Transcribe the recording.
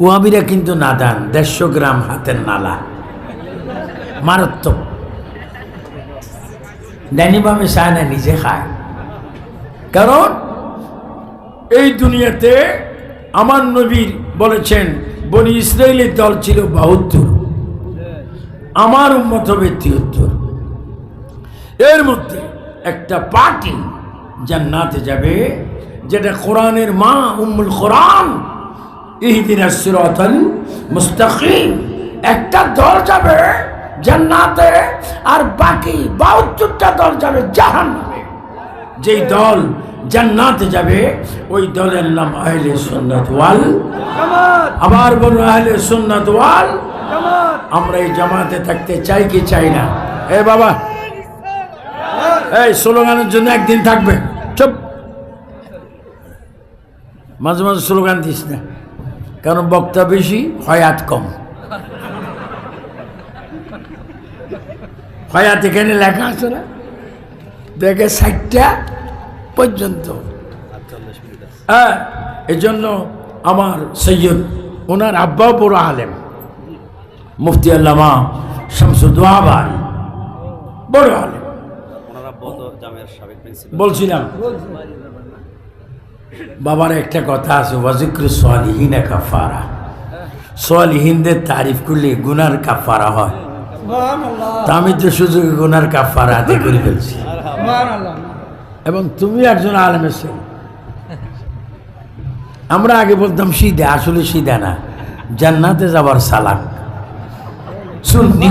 ওয়াবিরা কিন্তু নাদান দেড়শো গ্রাম হাতের নালা। মারাত্মক। ডাইনি বামে চায় না, নিজে খায়। কারণ এই দুনিয়াতে আমার নবীর বলেছেন, বনি ইসরায়েলের দল ছিল বাহাত্তর। আমার উন্মত হবে তিয়াত্তর। এর মধ্যে একটা পার্টি জান্নাতে যাবে, যেটা কোরআনের মা উম্মুল কোরআন ইহদিন সিরাতাল মুস্তাকিম। একটা দল যাবে জান্নাতে আর বাকি বাহাত্তরটা দল যাবে জাহান্নামে। যেই দল জান্নাতে যাবে, ওই দলের নাম আহলে সুন্নাত ওয়াল। আবার বলুন, আহলে সুন্নাত ওয়াল। আমরা এই জামাতে থাকতে চাই কি চাই না? এ বাবা, এই স্লোগানের জন্য একদিন থাকবে। চুপ। মাঝে মাঝে স্লোগান দিস না। কারণ বক্তা বেশি হয়াত কম। হয়াত এখানে লেখা আছে না? দেখে ষাটটা পর্যন্ত। হ্যাঁ এই জন্য আমার সৈয়দ ওনার আব্বাও বড় আলেম। মুফতি আল্লামা শামসুদ্দোয়াবাই বড় আলেম। বলছিলাম। বাবার একটা কথা আছে ওয়াজিক্র সোয়ালিহিনা কাফারা। সোয়ালিহিনদের তারিফ করলে গুনার কাফারা হয়। তা আমি তো সুযোগে গুনার কাফারা হাতে করে ফেলছি। এবং তুমি একজন আলেমের ছেলে। আমরা আগে বলতাম সিধা আসলে সিধা না। জান্নাতে যাবার সালাক। সুন্নি